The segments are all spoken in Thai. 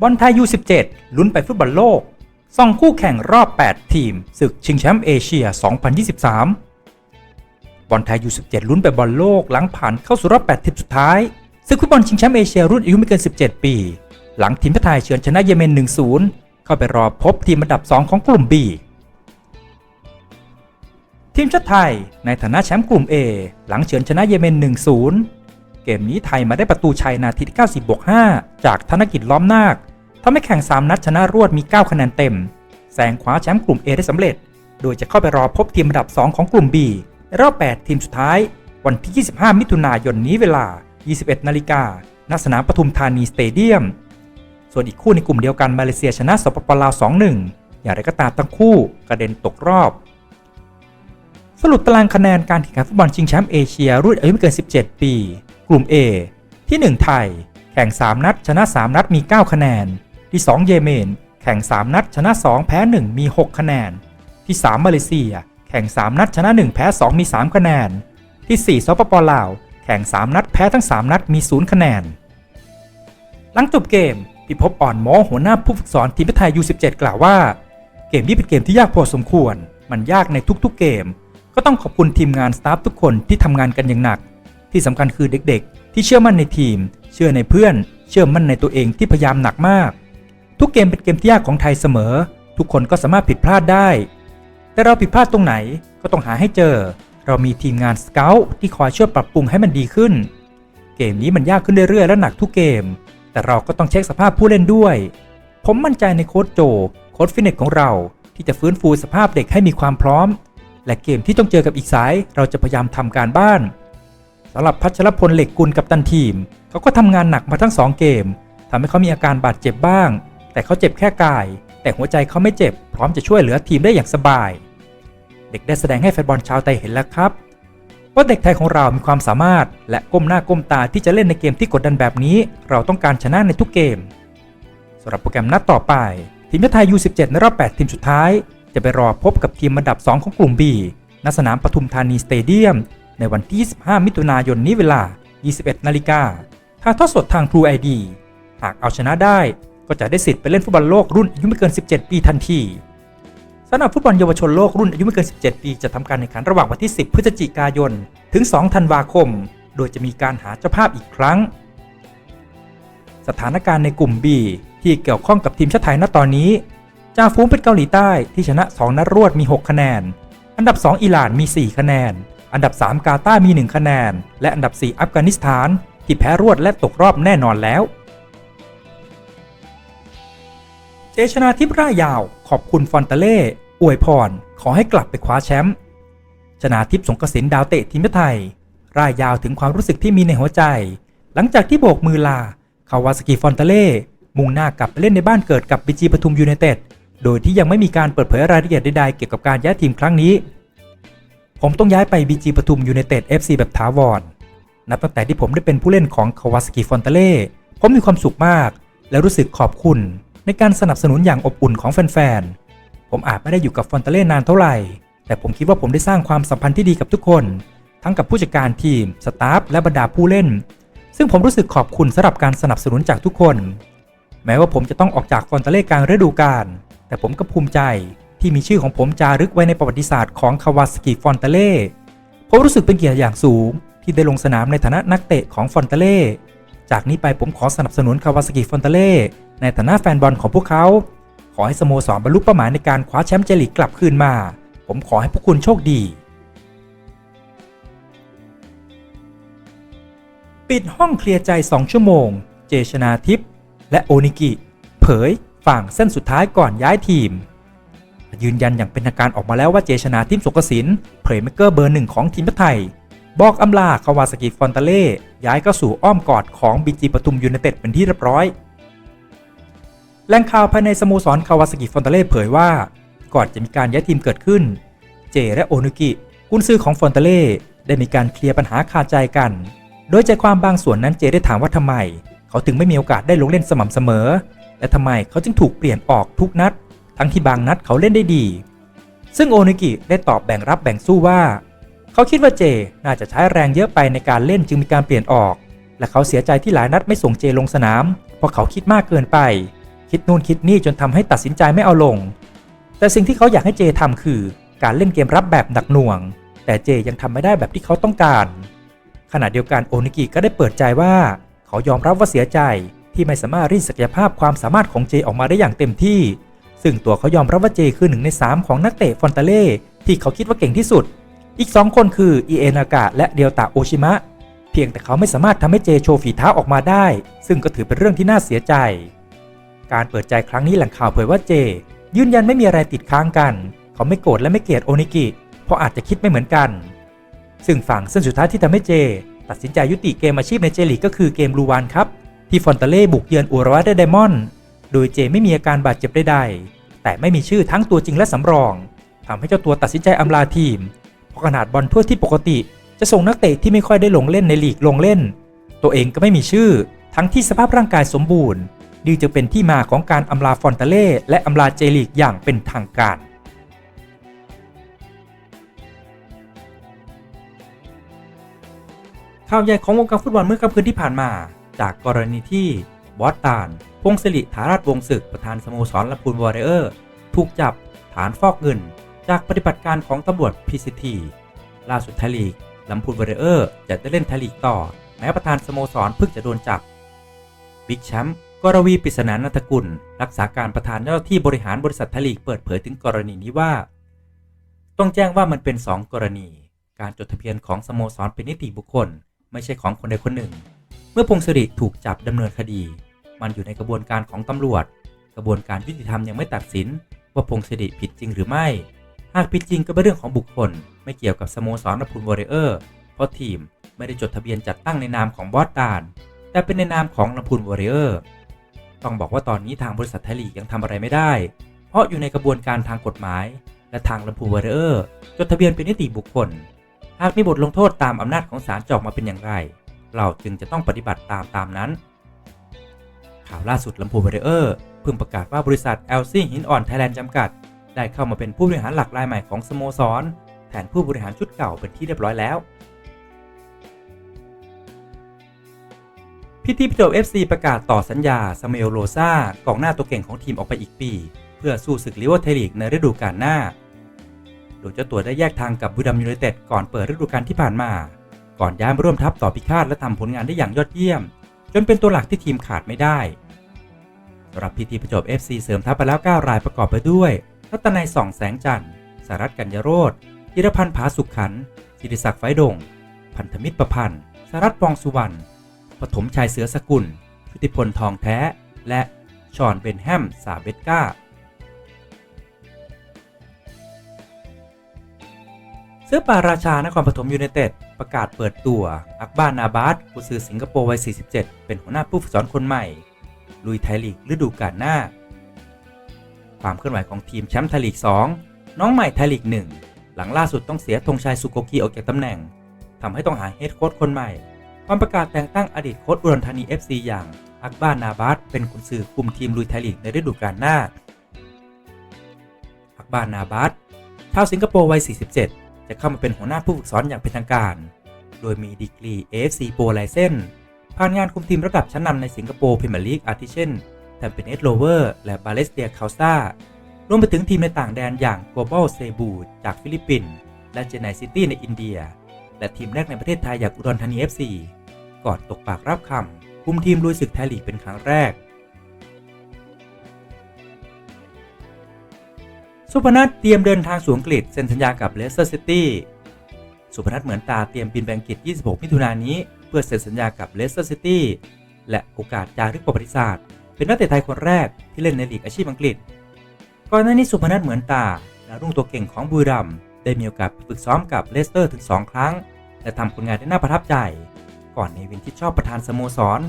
บอลไทย U17 ลุ้นไปฟุตบอลโลกส่องคู่แข่งรอบ 8 ทีม ศึกชิงแชมป์เอเชีย 2023 บอลไทย U17 ลุ้นไปบอลโลกหลังผ่านเข้าสู่รอบ 8 ทีมสุดท้าย ศึกฟุตบอลชิงแชมป์เอเชียรุ่นอายุไม่เกิน 17 ปี หลังทีมชาติไทยเฉือนชนะเยเมน 1-0 เข้าไปรอพบทีมอันดับ 2 ของกลุ่ม B ทีมชาติไทยในฐานะแชมป์กลุ่ม A หลังเฉือนชนะเยเมน 1-0 เกมนี้ไทยมาได้ประตูชัยนาทีที่ 90บวก5จากธนกิจล้อมนาค ทำให้แข่ง 3 นัดชนะรวดมี 9 คะแนนเต็มแซงคว้าแชมป์กลุ่ม A ได้สำเร็จ โดยจะเข้าไปรอพบทีมอันดับ 2 ของกลุ่ม B ในรอบ 8 ทีมสุดท้าย วันที่ 25 มิถุนายนนี้เวลา 21 นาฬิกาณสนามปทุมธานีสเตเดียม ส่วนอีกคู่ในกลุ่มเดียวกันมาเลเซียชนะสปปลาว 2-1 อย่างไรก็ตามทั้งคู่กระเด็นตกรอบ สรุปตารางคะแนนการแข่งขันฟุตบอลชิงแชมป์เอเชียรุ่นอายุไม่เกิน 17 ปี กลุ่ม A ที่ 1 ไทย แข่ง 3 นัด ชนะ 3 นัดมี 9 คะแนน ที่ 2 เยเมน แข่ง 3 นัดชนะ 2 แพ้ 1 มี 6 คะแนน ที่ 3 มาเลเซีย แข่ง 3 นัดชนะ 1 แพ้ 2 มี 3 คะแนน ที่ 4สปปลาว แข่ง 3 นัดแพ้ทั้ง 3 นัดมี 0 คะแนน หลังจบเกมพิภพอ่อนหมอหัวหน้าผู้ฝึกสอนทีมไทย U17 กล่าวว่า เกมนี้เป็นเกมที่ยากพอสมควร มันยากในทุกๆเกม ก็ต้องขอบคุณทีมงานสตาฟทุกคนที่ทำงานกันอย่างหนัก ที่สำคัญคือเด็กๆ ที่เชื่อมั่นในทีม เชื่อในเพื่อน เชื่อมั่นในตัวเองที่พยายามหนักมาก ทุกเกมเป็นเกมที่ยากของไทยเสมอ ทุกคนก็สามารถผิดพลาดได้ แต่เราผิดพลาดตรงไหนก็ต้องหาให้เจอ เรามีทีมงานสเกลที่คอยช่วยปรับปรุงให้มันดีขึ้น เกมนี้มันยากขึ้นเรื่อยๆและหนักทุกเกม แต่เราก็ต้องเช็คสภาพผู้เล่นด้วย ผมมั่นใจในโค้ชโจ โค้ชฟิตเนสของเรา ที่จะฟื้นฟูสภาพเด็กให้มีความพร้อม และเกมที่ต้องเจอกับอีกสาย เราจะพยายามทำการบ้านสำหรับพัชรพลเหล็กกุลกับตันทีม เขาก็ทำงานหนักมาทั้ง 2 เกมทำให้เขามีอาการบาดเจ็บบ้าง แต่เขาเจ็บแค่กาย แต่หัวใจเขาไม่เจ็บ พร้อมจะช่วยเหลือทีมได้อย่างสบาย เด็กได้แสดงให้แฟนบอลชาวไทยเห็นแล้วครับว่าเด็กไทยของเรามีความสามารถ และก้มหน้าก้มตาที่จะเล่นในเกมที่กดดันแบบนี้ เราต้องการชนะในทุกเกมสำหรับโปรแกรมนัดต่อไป ทีมชาติไทย U17 ในรอบ 8 ทีมสุดท้าย จะไปรอพบกับทีมอันดับ 2 ของกลุ่ม B ณสนามปทุมธานีสเตเดียม ในวันที่ 25 มิถุนายนนี้เวลา 21 นาฬิกาถ่ายทอดสดทาง True ID หากเอาชนะได้ ก็จะได้สิทธิ์ไปเล่นฟุตบอลโลกรุ่นอายุไม่เกิน 17 ปีทันทีสำหรับฟุตบอลเยาวชนโลกรุ่นอายุไม่เกิน 17 ปีจะทำการแข่งขันระหว่างวันที่ 10 พฤศจิกายน ถึง 2 ธันวาคม โดยจะมีการหาเจ้าภาพอีกครั้ง สถานการณ์ในกลุ่ม B ที่เกี่ยวข้องกับทีมชาติไทยณตอนนี้จ่าฝูงเป็นเกาหลีใต้ที่ชนะ 2 นัดรวดมี 6 คะแนน อันดับ 2 อิหร่านมี 4 คะแนน อันดับ 3 กาตาร์มี 1 คะแนน และอันดับ 4 อัฟกานิสถาน ที่แพ้รวดและตกรอบแน่นอนแล้ว ชนาทิพย์ร่ายยาวขอบคุณฟอนตาเล่อวยพร ขอให้กลับไปคว้าแชมป์ชนาทิพย์สงกสินดาวเตะทีมชาติไทย ร่ายยาวถึงความรู้สึกที่มีในหัวใจ หลังจากที่โบกมือลาคาวาสกิฟอนตาเล่มุ่งหน้ากลับไปเล่นในบ้านเกิดกับบีจีปทุมยูไนเต็ดโดยที่ยังไม่มีการเปิดเผยรายละเอียดใดๆเกี่ยวกับการย้ายทีมครั้งนี้ ผมต้องย้ายไปบีจีปทุมยูไนเต็ด FC แบบถาวรนับตั้งแต่ที่ผมได้เป็นผู้เล่นของคาวาสกิฟอนตาเล่ผมมีความสุขมาก และรู้สึกขอบคุณ ในการสนับสนุนอย่างอบอุ่นของแฟนๆ ผมอาจไม่ได้อยู่กับฟอนตเล่นานเท่าไหร่ แต่ผมคิดว่าผมได้สร้างความสัมพันธ์ที่ดีกับทุกคน ทั้งกับผู้จัดการทีม สตาฟ และบรรดาผู้เล่น ซึ่งผมรู้สึกขอบคุณสำหรับการสนับสนุนจากทุกคน แม้ว่าผมจะต้องออกจากฟอนตเล่กลางฤดูกาล แต่ผมก็ภูมิใจที่มีชื่อของผมจารึกไว้ในประวัติศาสตร์ของคาวาสกิฟอนตเล่ ผมรู้สึกเป็นเกียรติอย่างสูงที่ได้ลงสนามในฐานะนักเตะของฟอนตเล่ จากนี้ไปผมขอสนับสนุนคาวาสกิฟอนตเล่ในฐานะแฟนบอลของพวกเขา ขอให้สโมสรบรรลุเป้าหมายในการคว้าแชมป์เจลีกกลับคืนมา ผมขอให้พวกคุณโชคดี ปิดห้องเคลียร์ใจ 2 ชั่วโมง เจชนาทิพย์และโอนิกิ เผยฝั่งเส้นสุดท้ายก่อนย้ายทีม ยืนยันอย่างเป็นทางการออกมาแล้วว่าเจชนาทิพย์สงกระสินเพลย์เมกเกอร์เบอร์หนึ่งของทีมชาติไทย บอกอำลาคาวาสกิฟอนตาเล่ย้ายเข้าสู่อ้อมกอดของบีจีปทุมยูไนเต็ดเป็นที่เรียบร้อยแหล่งข่าวภายในสโมสรคาวาสกิฟอนตาเล่เผยว่า ก่อนจะมีการย้ายทีมเกิดขึ้น เจและโอนุกิกุนซือของฟอนตาเล่ได้มีการเคลียร์ปัญหาคาใจกัน โดยใจความบางส่วนนั้นเจได้ถามว่าทำไม เขาถึงไม่มีโอกาสได้ลงเล่นสม่ำเสมอ และทำไมเขาจึงถูกเปลี่ยนออกทุกนัด ทั้งที่บางนัดเขาเล่นได้ดี ซึ่งโอนุกิได้ตอบแบ่งรับแบ่งสู้ว่า เขาคิดว่าเจน่าจะใช้แรงเยอะไปในการเล่นจึงมีการเปลี่ยนออก และเขาเสียใจที่หลายนัดไม่ส่งเจลงสนาม เพราะเขาคิดมากเกินไป คิดนู่นคิดนี่จนทำให้ตัดสินใจไม่เอาลง แต่สิ่งที่เขาอยากให้เจทำคือ การเล่นเกมรับแบบหนักหน่วง แต่เจยังทำไม่ได้แบบที่เขาต้องการ ขณะเดียวกันโอนิกิก็ได้เปิดใจว่า เขายอมรับว่าเสียใจที่ไม่สามารถรีดศักยภาพความสามารถของเจออกมาได้อย่างเต็มที่ ซึ่งตัวเขายอมรับว่าเจคือหนึ่งใน 3 ของนักเตะฟอนตาเล่ที่เขาคิดว่าเก่งที่สุด อีก 2 คนคืออิเอนากะและเดียวตะโอชิมะ เพียงแต่เขาไม่สามารถทำให้เจโชว์ฝีเท้าออกมาได้ ซึ่งก็ถือเป็นเรื่องที่น่าเสียใจ การเปิดใจครั้งนี้แหล่งข่าวเผยว่าเจ ยืนยันไม่มีอะไรติดค้างกัน เขาไม่โกรธและไม่เกลียดโอนิกิ เพราะอาจจะคิดไม่เหมือนกัน ซึ่งฝั่งเส้นสุดท้ายที่ทำให้เจ ตัดสินใจยุติเกมอาชีพในเจลีกก็คือเกมลูวานครับที่ฟอนเตเล่บุกเยือนอุรวะไดมอนด์โดยเจไม่มีอาการบาดเจ็บใดๆแต่ไม่มีชื่อทั้งตัวจริงและสำรองทำให้เจ้าตัวตัดสินใจอำลาทีม เพราะขนาดบอลถ้วยที่ปกติ จะส่งนักเตะที่ไม่ค่อยได้ลงเล่นในลีกลงเล่น ตัวเองก็ไม่มีชื่อ ทั้งที่สภาพร่างกายสมบูรณ์นี่จึงเป็นที่มาของการอำลาฟอนตาเล่และอำลาเจลีกอย่างเป็นทางการข่าวใหญ่ของวงการฟุตบอลเมื่อค่ำคืนที่ผ่านมา จากกรณีที่บอสตาน พงศิริธาราชวงศึกประธานสโมสรลำพูนวอร์เรอร์ ถูกจับฐานฟอกเงิน จากปฏิบัติการของตำรวจพีซีทีล่าสุดไทยลีกลำพูนวอร์เรออร์จะได้เล่นไทยลีกต่อ แม้ประธานสโมสรเพิ่งจะโดนจับบิ๊กแชมป์กรวีปริศนานันทกุล รักษาการประธานเจ้าที่บริหารบริษัทไทยลีกเปิดเผยถึงกรณีนี้ว่า ต้องแจ้งว่ามันเป็น 2 กรณี การจดทะเบียนของสโมสรเป็นนิติบุคคล ไม่ใช่ของคนใดคนหนึ่ง เมื่อพงศริถูกจับดำเนินคดี มันอยู่ในกระบวนการของตำรวจ กระบวนการยุติธรรมยังไม่ตัดสิน ว่าพงศริผิดจริงหรือไม่ หากผิดจริงก็เป็นเรื่องของบุคคล ไม่เกี่ยวกับสโมสรนพูลวอริเออร์ เพราะทีมไม่ได้จดทะเบียนจัดตั้งในนามของบอสตาน แต่เป็นในนามของลำพูนวอริเออร์ ต้องบอกว่าตอนนี้ทางบริษัทไทยลีกยังทำอะไรไม่ได้ เพราะอยู่ในกระบวนการทางกฎหมาย และทางลำพูนวอริเออร์จดทะเบียนเป็นนิติบุคคล หากมีบทลงโทษตามอำนาจของศาลจอกมาเป็นอย่างไร เราจึงจะต้องปฏิบัติตามตามนั้น ข่าวล่าสุดลำพูนวอริเออร์เพิ่งประกาศว่าบริษัท l อลซี่หินอ่อนไทยแลนด์จำกัด ได้เข้ามาเป็นผู้บริหารหลักรายใหม่ของสโมสร แทนผู้บริหารชุดเก่าเป็นที่เรียบร้อยแล้ว พิธีพิจบ FC ประกาศต่อสัญญาซามูเอลโรซากองหน้าตัวเก่งของทีมออกไปอีกปี เพื่อสู้ศึกลิเวอร์ไทลีกในฤดูกาลหน้า โดยเจ้าตัวได้แยกทางกับบุรีรัมยูไนเต็ดก่อนเปิดฤดูกาลที่ผ่านมา ก่อนย้ายมาร่วมทัพต่อพิฆาตและทำผลงานได้อย่างยอดเยี่ยม จนเป็นตัวหลักที่ทีมขาดไม่ได้สำหรับพีทีประจบ FC เสริมทัพไปแล้ว 9 รายประกอบไปด้วย รัตนัยส่องแสงจันทร์สารัตกัญญโรธธีรพันธ์ผาสุขขันศิริศักดิ์ไฟดง พันธมิตรประพันธ์สารัตปองสุวรรณปฐมชัยเสือสกุลชุติพลทองแท้ และชอนเบนแฮมสาเบตก้าเสื้อป่าราชานครปฐมยูไนเต็ดประกาศเปิดตัว อักบ้านนาบาสกุซือสิงคโปร์วัย 47 เป็นหัวหน้าผู้ฝึกสอนคนใหม่ ลุยไทยลีกฤดูกาลหน้า ความเคลื่อนไหวของทีมแชมป์ไทยลีก 2 น้องใหม่ไทยลีก 1 หลังล่าสุดต้องเสียธงชัยสุโกกิออกจากตำแหน่งทำให้ต้องหาเฮดโค้ชคนใหม่ ความประกาศแต่งตั้งอดีตโค้ชอุดรธานี FC อย่างอักบ้านนาบาสเป็นกุนซือคุมทีมลุยไทยลีกในฤดูกาลหน้า อักบ้านนาบาสชาวสิงคโปร์วัย 47 จะเข้ามาเป็นหัวหน้าผู้ฝึกสอนอย่างเป็นทางการ โดยมีดีกรี AFC Pro License ผ่านงานคุมทีมระดับชั้นนำในสิงคโปร์พรีเมียร์ลีกอาทิเช่น แทมเปเนสโลเวอร์และบาเลสเตียคาซารวมไปถึงทีมในต่างแดนอย่าง Global Cebu จากฟิลิปปินส์และเจไนซิตี้ในอินเดีย และทีมแรกในประเทศไทยอย่างอุดรธานี FC ก่อนตกปากรับคำคุมทีมลุยศึกไทยลีกเป็นครั้งแรก สุพนัทเตรียมเดินทางสู่อังกฤษเซ็นสัญญากับเลสเตอร์ซิตี้สุพนัทเหมือนตาเตรียมบินไปอังกฤษ 26 มิถุนายนนี้ เพื่อเซ็นสัญญากับเลสเตอร์ซิตี้และโอกาสจารึกประวัติศาสตร์ เป็นนักเตะไทยคนแรกที่เล่นในลีกอาชีพอังกฤษ ก่อนหน้านี้สุพนัทเหมือนตาดาวรุ่งตัวเก่งของบุรีรัมย์ได้มีโอกาสฝึกซ้อมกับเลสเตอร์ถึง 2 ครั้ง และทำผลงานได้น่าประทับใจ ก่อนในวินที่ชอบประธานสโมสร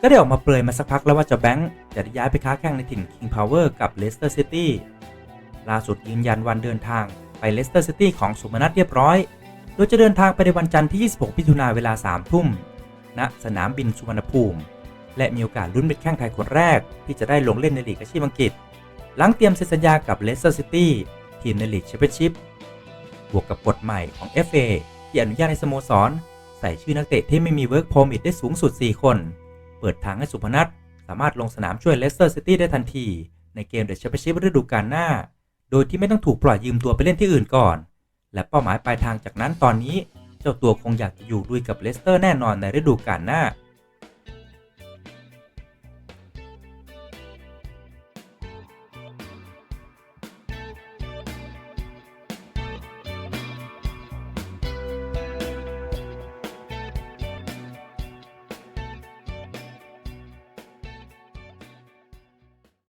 ก็ได้ออกมาเปรยมาสักพักแล้วว่าจ้าแบงค์จะได้ย้ายไปค้าแข่งในถิ่น King Power กับเลสเตอร์ซิตี้ล่าสุดยืนยันวันเดินทางไปเลสเตอร์ซิตี้ของสุพนัทเรียบร้อย โดยจะเดินทางไปในวันจันทร์ที่ 26 มิถุนายนเวลา 3 ทุ่ม ณ สนามบินสุวรรณภูมิ และมีโอกาสลุ้นเป็นแข้งไทยคนแรก ที่จะได้ลงเล่นในลีกอาชีพอังกฤษ หลังเตรียมเซ็นสัญญากับเลสเตอร์ซิตี้ทีมในลีกแชมเปี้ยนชิพบวกกับกฎใหม่ของ FA ที่อนุญาตให้สโมสร ใส่ชื่อนักเตะที่ไม่มีเวิร์กพอมิทได้สูงสุด 4 คน เปิดทางให้สุพนัทสามารถลงสนามช่วยเลสเตอร์ซิตี้ได้ทันที ในเกมเดอะแชมเปี้ยนชิพฤดูกาลหน้า โดยที่ไม่ต้องถูกปล่อยยืมตัวไปเล่นที่อื่นก่อน และเป้าหมายปลายทางจากนั้นตอนนี้ เจ้าตัวคงอยากจะอยู่ด้วยกับเลสเตอร์แน่นอนในฤดูกาลหน้า